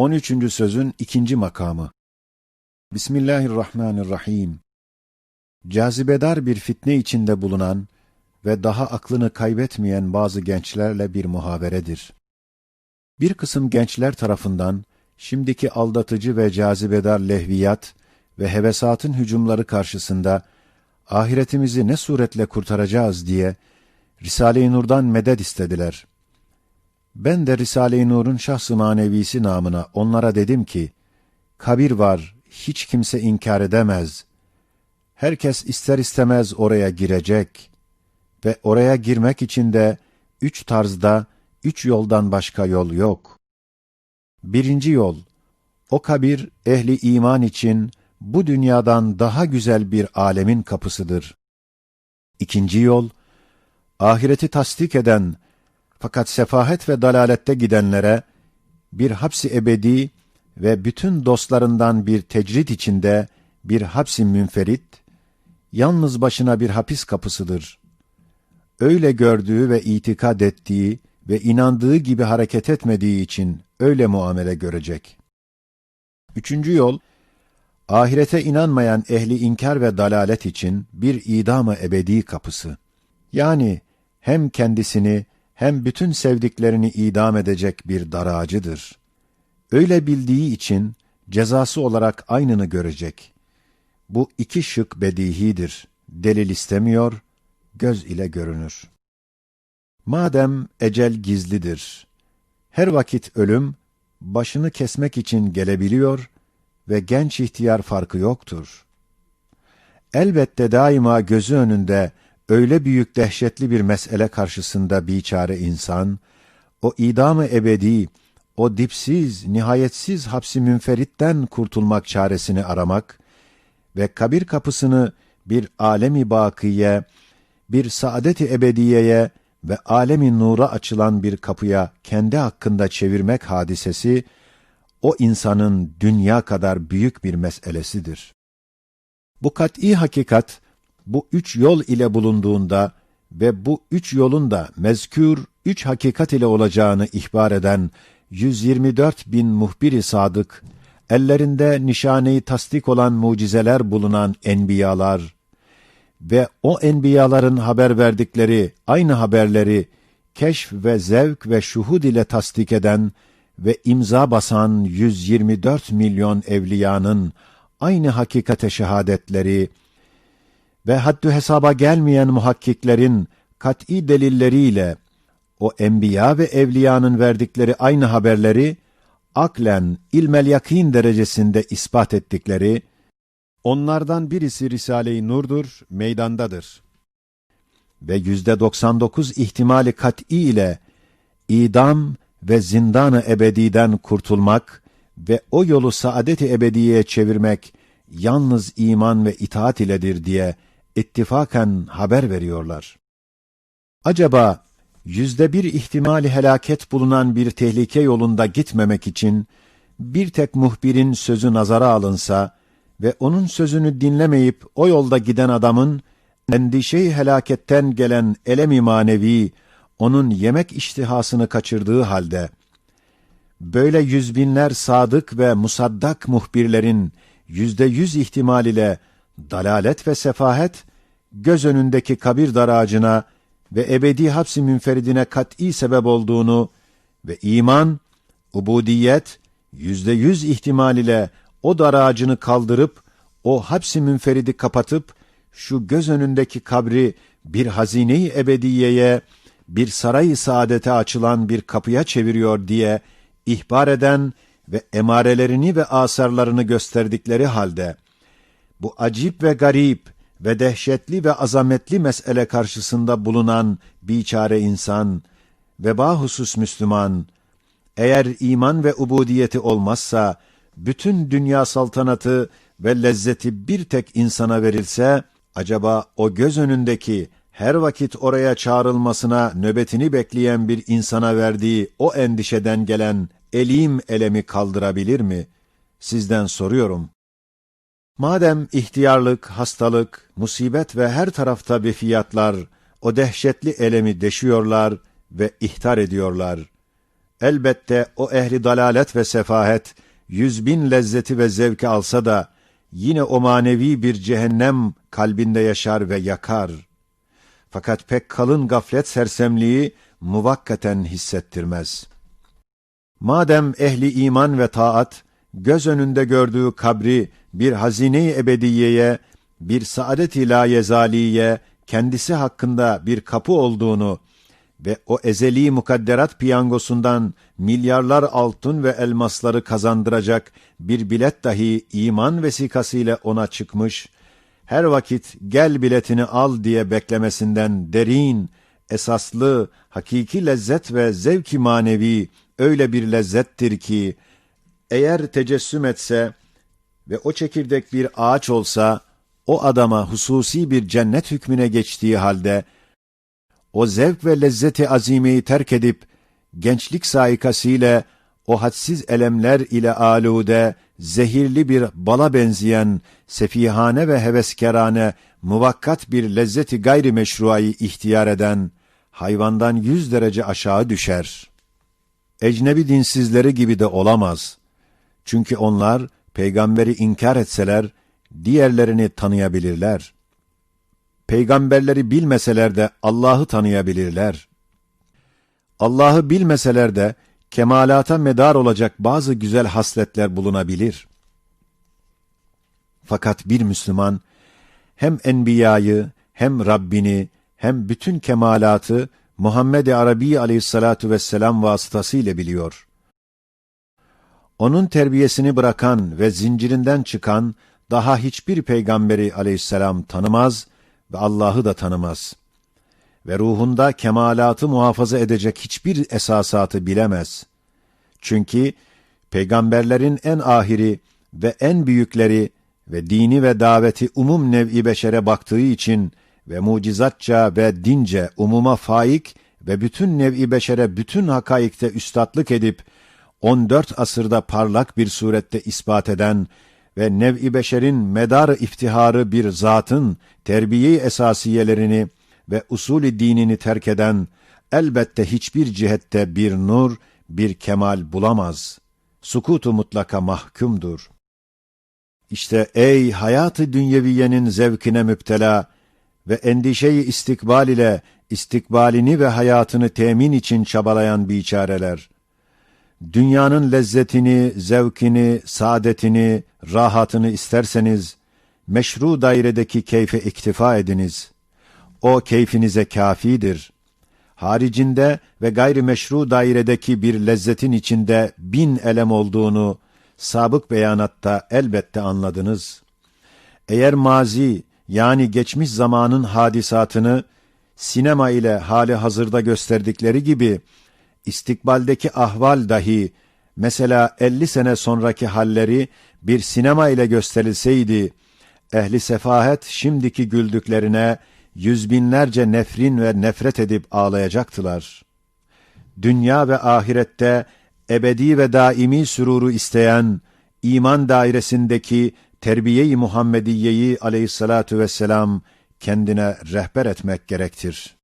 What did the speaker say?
13. sözün ikinci makamı. Bismillahirrahmanirrahim. Cazibedar bir fitne içinde bulunan ve daha aklını kaybetmeyen bazı gençlerle bir muhaberedir. Bir kısım gençler tarafından şimdiki aldatıcı ve cazibedar lehviyat ve hevesatın hücumları karşısında ahiretimizi ne suretle kurtaracağız diye Risale-i Nur'dan medet istediler. Ben de Risale-i Nur'un şahs-ı manevisi namına onlara dedim ki, kabir var, hiç kimse inkar edemez. Herkes ister istemez oraya girecek ve oraya girmek için de üç tarzda, üç yoldan başka yol yok. Birinci yol, o kabir ehli iman için bu dünyadan daha güzel bir alemin kapısıdır. İkinci yol, ahireti tasdik eden fakat sefahet ve dalalette gidenlere bir hapsi ebedi ve bütün dostlarından bir tecrit içinde bir hapsi münferit, yalnız başına bir hapis kapısıdır. Öyle gördüğü ve itikad ettiği ve inandığı gibi hareket etmediği için öyle muamele görecek. Üçüncü yol, ahirete inanmayan ehli inkar ve dalalet için bir idam-ı ebedi kapısı. Yani hem kendisini hem bütün sevdiklerini idam edecek bir daracıdır. Öyle bildiği için cezası olarak aynını görecek. Bu iki şık bedihidir. Delil istemiyor, göz ile görünür. Madem ecel gizlidir, her vakit ölüm, başını kesmek için gelebiliyor ve genç ihtiyar farkı yoktur. Elbette daima gözü önünde öyle büyük dehşetli bir mesele karşısında biçare insan, o idam-ı ebedi, o dipsiz, nihayetsiz hapsi münferitten kurtulmak çaresini aramak ve kabir kapısını bir alemi bakiye, bir saadet-i ebediyeye ve alemi nura açılan bir kapıya kendi hakkında çevirmek hadisesi, o insanın dünya kadar büyük bir meselesidir. Bu kat'î hakikat, bu üç yol ile bulunduğunda ve bu üç yolun da mezkür üç hakikat ile olacağını ihbar eden 124 bin muhbiri sadık, ellerinde nişaneyi tasdik olan mucizeler bulunan enbiyalar ve o enbiyaların haber verdikleri aynı haberleri keşf ve zevk ve şuhud ile tasdik eden ve imza basan 124 milyon evliyanın aynı hakikate şehadetleri ve haddü hesaba gelmeyen muhakkiklerin kat'î delilleriyle o enbiya ve evliyanın verdikleri aynı haberleri aklen ilmel yakin derecesinde ispat ettikleri onlardan birisi Risale-i Nur'dur, meydandadır. Ve yüzde 99 ihtimali kat'î ile idam ve zindanı ebediden kurtulmak ve o yolu saadet-i ebediyeye çevirmek yalnız iman ve itaat iledir diye ittifaken haber veriyorlar. Acaba yüzde bir ihtimali helaket bulunan bir tehlike yolunda gitmemek için bir tek muhbirin sözü nazara alınsa ve onun sözünü dinlemeyip o yolda giden adamın endişe helaketten gelen elemi manevi onun yemek iştihasını kaçırdığı halde böyle yüz binler sadık ve musaddak muhbirlerin yüzde yüz ihtimal ile dalalet ve sefahet, göz önündeki kabir daracına ve ebedi hapsi münferidine kat'î sebep olduğunu ve iman, ubudiyet, yüzde yüz ihtimal ile o daracını kaldırıp, o hapsi münferidi kapatıp, şu göz önündeki kabri bir hazine-i ebediyeye, bir saray-ı saadete açılan bir kapıya çeviriyor diye ihbar eden ve emarelerini ve asarlarını gösterdikleri halde, bu acip ve garip ve dehşetli ve azametli mesele karşısında bulunan biçare insan ve bahusus Müslüman, eğer iman ve ubudiyeti olmazsa, bütün dünya saltanatı ve lezzeti bir tek insana verilse, acaba o göz önündeki her vakit oraya çağrılmasına nöbetini bekleyen bir insana verdiği o endişeden gelen elim elemi kaldırabilir mi? Sizden soruyorum. Madem ihtiyarlık, hastalık, musibet ve her tarafta bir fiyatlar o dehşetli elemi deşiyorlar ve ihtar ediyorlar. Elbette o ehli dalalet ve sefahet, yüz bin lezzeti ve zevki alsa da, yine o manevi bir cehennem kalbinde yaşar ve yakar. Fakat pek kalın gaflet sersemliği muvakkaten hissettirmez. Madem ehli iman ve taat, göz önünde gördüğü kabri bir hazine-i ebediyeye, bir saadet-i kendisi hakkında bir kapı olduğunu ve o ezeli mukadderat piyangosundan milyarlar altın ve elmasları kazandıracak bir bilet dahi iman vesikasıyla ona çıkmış, her vakit gel biletini al diye beklemesinden derin, esaslı, hakiki lezzet ve zevki manevi öyle bir lezzettir ki, eğer tecessüm etse ve o çekirdek bir ağaç olsa, o adama hususi bir cennet hükmüne geçtiği halde, o zevk ve lezzeti azimeyi terk edip, gençlik saikasıyla o hadsiz elemler ile alude, zehirli bir bala benzeyen, sefihane ve heveskerane, muvakkat bir lezzeti gayri meşruayı ihtiyar eden, hayvandan yüz derece aşağı düşer. Ecnebi dinsizleri gibi de olamaz. Çünkü onlar, peygamberi inkar etseler, diğerlerini tanıyabilirler. Peygamberleri bilmeseler de Allah'ı tanıyabilirler. Allah'ı bilmeseler de kemalata medar olacak bazı güzel hasletler bulunabilir. Fakat bir Müslüman hem enbiyayı, hem Rabbini, hem bütün kemalatı Muhammed-i Arabi aleyhissalatu vesselam vasıtasıyla biliyor. Onun terbiyesini bırakan ve zincirinden çıkan daha hiçbir peygamberi aleyhisselam tanımaz ve Allah'ı da tanımaz. Ve ruhunda kemalatı muhafaza edecek hiçbir esasatı bilemez. Çünkü peygamberlerin en ahiri ve en büyükleri ve dini ve daveti umum nev'i beşere baktığı için ve mucizatça ve dince umuma faik ve bütün nev'i beşere bütün hakaikte üstatlık edip 14 asırda parlak bir surette ispat eden ve nev'i beşerin medarı iftiharı bir zatın terbiye esasiyelerini ve usulü dinini terk eden elbette hiçbir cihette bir nur, bir kemal bulamaz. Sukutu mutlaka mahkumdur. İşte ey hayatı dünyeviyenin zevkine müptela ve endişeyi istikbal ile istikbalini ve hayatını temin için çabalayan biçareler. Dünyanın lezzetini, zevkini, saadetini, rahatını isterseniz, meşru dairedeki keyfe iktifa ediniz. O keyfinize kafidir. Haricinde ve gayri meşru dairedeki bir lezzetin içinde bin elem olduğunu, sabık beyanatta elbette anladınız. Eğer mazi, yani geçmiş zamanın hadisatını, sinema ile hali hazırda gösterdikleri gibi, istikbaldeki ahval dahi, mesela 50 sene sonraki halleri bir sinema ile gösterilseydi, ehli sefahet şimdiki güldüklerine yüz binlerce nefrin ve nefret edip ağlayacaktılar. Dünya ve ahirette ebedi ve daimi süruru isteyen, iman dairesindeki terbiye-i Muhammediyeyi aleyhissalatu vesselam kendine rehber etmek gerektir.''